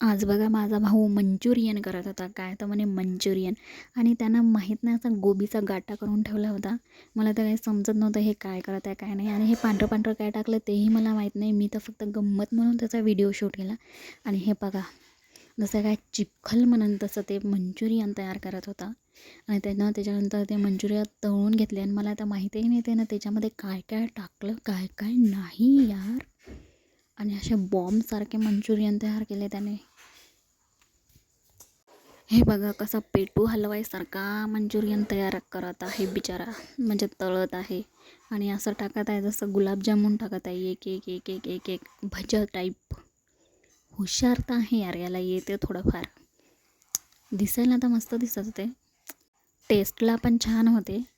आज बघा माझा भाऊ मंचुरियन करत होता. काय तर म्हणे मंचुरियन. आणि त्यांना माहीत नाही असा गोबीचा गाटा करून ठेवला होता. मला तर काही समजत नव्हतं हे काय करत आहे काय नाही. आणि हे पांढरं पांढरं काय टाकलं तेही मला माहीत नाही. मी तर फक्त गंमत म्हणून त्याचा व्हिडिओ शूट केला. आणि हे बघा जसं काय चिपखल म्हणून तसं ते मंचुरियन तयार करत होता. आणि त्यानं त्याच्यानंतर ते मंचुरियन तळून घेतले. आणि मला आता माहितीही नाही त्यानं त्याच्यामध्ये काय काय टाकलं काय काय नाही यार. आणि असे बॉम्बसारखे मंचुरियन तयार केले त्याने. हे बघा कसा पेटू हलवायसारखा मंचुरियन तयार करत आहे बिचारा. म्हणजे तळत आहे. आणि असं टाकत आहे जसं गुलाबजामुन टाकत आहे. एक एक एक एक एक एक भजा टाईप हुशार तर आहे यार याला येते थोडंफार. दिसायला तर मस्त दिसत होते. टेस्टला पण छान होते.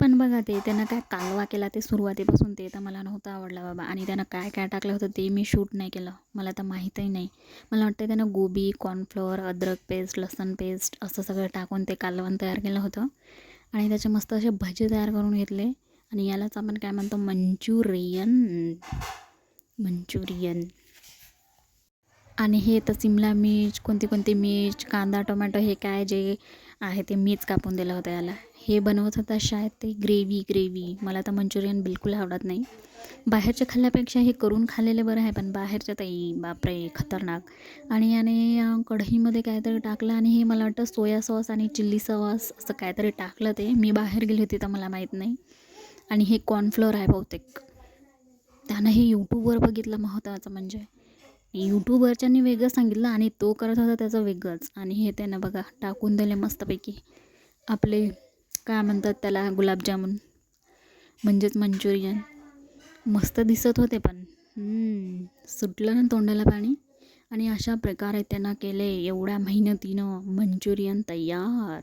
पण बघा ते त्यानं काय कालवा केला ते सुरुवातीपासून ते तर मला नव्हतं आवडलं बाबा. आणि त्यानं काय काय टाकलं होतं ते मी शूट नाही केलं. मला तर माहीतही नाही. मला वाटतं त्यानं गोबी कॉर्नफ्लोअर अद्रक पेस्ट लसण पेस्ट असं सगळं टाकून ते कालवण तयार केलं होतं. आणि त्याचे मस्त असे भजे तयार करून घेतले. आणि यालाच आपण काय म्हणतो मंचुरियन. मंचुरियन. आणि हे तर सिमला मिर्च कोणती कोणती मिर्च कांदा टोमॅटो हे काय जे आहे ते मीच कापून दिलं होतं याला. हे बनवत होता शायद ते ग्रेव्ही ग्रेव्ही मला तर मंचुरियन बिलकुल आवडत नाही. बाहेरच्या खाल्ल्यापेक्षा हे करून खाल्लेले बरं आहे पण बाहेरच्या ताई बापरे खतरनाक. आणि याने कढईमध्ये काहीतरी टाकलं आणि हे मला वाटतं सोया सॉस आणि चिल्ली सॉस असं काहीतरी टाकलं ते. मी बाहेर गेली होती तर मला माहीत नाही. आणि हे कॉर्नफ्लोअर आहे बहुतेक. त्यानं हे यूट्यूबवर बघितलं महत्त्वाचं म्हणजे. यूट्यूबवरच्यांनी वेगळं सांगितलं आणि तो करत होता त्याचं वेगळंच. आणि हे त्यानं बघा टाकून दिले मस्तपैकी. आपले काय म्हणतात त्याला गुलाबजामुन. म्हणजेच मंचुरियन. मस्त दिसत होते पण. सुटलं ना तोंडाला पाणी. आणि अशा प्रकारे त्यांना केले एवढ्या मेहनतीनं मंचुरियन तयार.